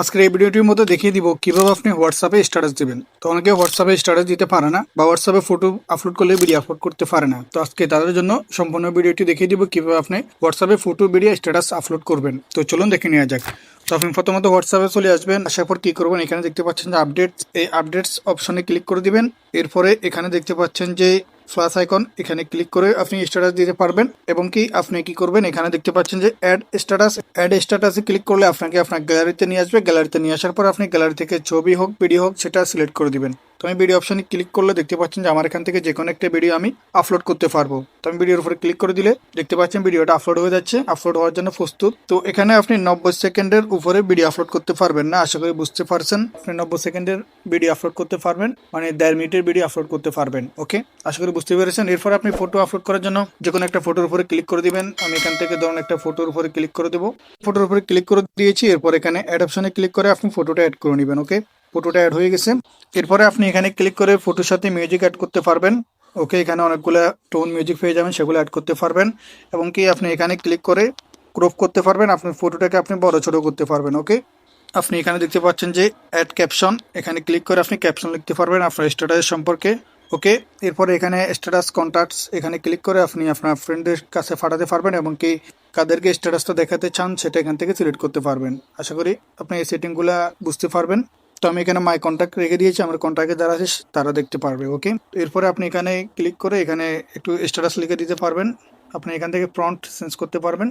আজকের এই ভিডিওটির মধ্যে দেখিয়ে দিব কীভাবে আপনি হোয়াটসঅ্যাপে স্ট্যাটাস দিবেন। তো অনেকে হোয়াটসঅ্যাপে স্ট্যাটাস দিতে পারে না বা হোয়াটসঅ্যাপে ফটো আপলোড করলে ভিডিও আপলোড করতে পারে না। তো আজকে তাদের জন্য সম্পূর্ণ ভিডিওটি দেখিয়ে দিব কীভাবে আপনি হোয়াটসঅ্যাপে ফটো ভিডিও স্ট্যাটাস আপলোড করবেন। তো চলুন দেখে নেওয়া যাক। তো আপনি প্রথমত হোয়াটসঅ্যাপে চলে আসবেন, আসার পর কী করবেন? এখানে দেখতে পাচ্ছেন যে আপডেটস এই আপডেটস অপশনে ক্লিক করে দিবেন। এরপরে এখানে দেখতে পাচ্ছেন যে প্লাস আইকন এখানে ক্লিক করে আপনি স্ট্যাটাস দিতে পারবেন এবং কি আপনি কি করবেন? এখানে দেখতে পাচ্ছেন যে অ্যাড স্ট্যাটাস অ্যাড স্ট্যাটাসে ক্লিক করলে আপনাকে আপনার গ্যালারিতে নিয়ে আসবে। গ্যালারিতে নিয়ে আসার পর আপনি গ্যালারি থেকে ছবি হোক ভিডিও হোক, সেটা সিলেক্ট করে দিবেন। তো আমি ভিডিও অপশনে ক্লিক করলে দেখতে পাচ্ছেন যে আমার এখান থেকে যে কোনো একটা ভিডিও আমি আপলোড করতে পারব। তো আমি ভিডিওর উপরে ক্লিক করে দিলে দেখতে পাচ্ছেন ভিডিওটা আপলোড হয়ে যাচ্ছে। আপলোড হওয়ার জন্য প্রস্তুত। তো এখানে আপনি নব্বই সেকেন্ডের উপরে ভিডিও আপলোড করতে পারবেন না, আশা করি বুঝতে পারছেন। আপনি নব্বই সেকেন্ডের ভিডিও আপলোড করতে পারবেন মানে দেড় মিনিটের ভিডিও আপলোড করতে পারবেন ওকে আশা করি বুঝতে পেরেছেন। এরপর আপনি ফটো আপলোড করার জন্য যে কোনো একটা ফটোর উপরে ক্লিক করে দিবেন। আমি এখান থেকে ধরুন একটা ফটোর উপরে ক্লিক করে দেবো। ফটোর উপরে ক্লিক করে দিয়েছি, এরপর এখানে অ্যাড অপশনে ক্লিক করে আপনি ফটোটা অ্যাড করে নেবেন ওকে ফটোটা অ্যাড হয়ে গেছে। এরপরে আপনি এখানে ক্লিক করে ফটোর সাথে মিউজিক অ্যাড করতে পারবেন। ওকে এখানে অনেকগুলো টোন মিউজিক পেয়ে যাবেন, সেগুলো অ্যাড করতে পারবেন। এবং কি আপনি এখানে ক্লিক করে ক্রপ করতে পারবেন, আপনার ফটোটাকে আপনি বড় ছোট করতে পারবেন ওকে আপনি এখানে দেখতে পাচ্ছেন যে অ্যাড ক্যাপশন এখানে ক্লিক করে আপনি ক্যাপশন লিখতে পারবেন আপনার স্ট্যাটাস সম্পর্কে ওকে এরপরে এখানে স্ট্যাটাস কন্ট্যাক্টস এখানে ক্লিক করে আপনি আপনার ফ্রেন্ডের কাছে পাঠাতে পারবেন এবং কি কাদেরকে স্ট্যাটাসটা দেখাতে চান, সেটা এখান থেকে সিলেক্ট করতে পারবেন। আশা করি আপনি এই সেটিংগুলো বুঝতে পারবেন। তো আমি এখানে মাই কন্ট্যাক্ট রেখে দিয়েছি, আমার কন্ট্যাক্টে যারা আছে তারা দেখতে পারবে ওকে এরপরে আপনি এখানে ক্লিক করে এখানে একটু স্ট্যাটাস লিখে দিতে পারবেন। আপনি এখান থেকে প্রন্ট চেঞ্জ করতে পারবেন।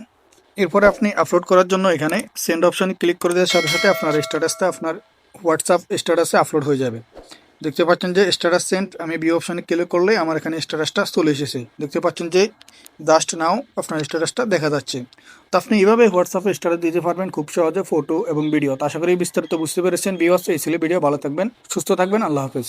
এরপরে আপনি আপলোড করার জন্য এখানে সেন্ড অপশনে ক্লিক করে দেওয়ার সাথে সাথে আপনার স্ট্যাটাসটা আপনার হোয়াটসঅ্যাপ স্ট্যাটাসে আপলোড হয়ে যাবে। দেখতে পাচ্ছেন যে স্ট্যাটাস সেন্ট, আমি বি অপশানে ক্লিক করলে আমার এখানে স্ট্যাটাসটা চলে এসেছে। দেখতে পাচ্ছেন যে জাস্ট নাও আপনার স্ট্যাটাসটা দেখা যাচ্ছে। তো আপনি এইভাবে হোয়াটসঅ্যাপে স্ট্যাটাস দিতে পারবেন খুব সহজে ফটো এবং ভিডিও তো আশা করি বিস্তারিত বুঝতে পেরেছেন। বিওয়াস এই ছিল ভিডিও। ভালো থাকবেন, সুস্থ থাকবেন। আল্লাহ হাফেজ।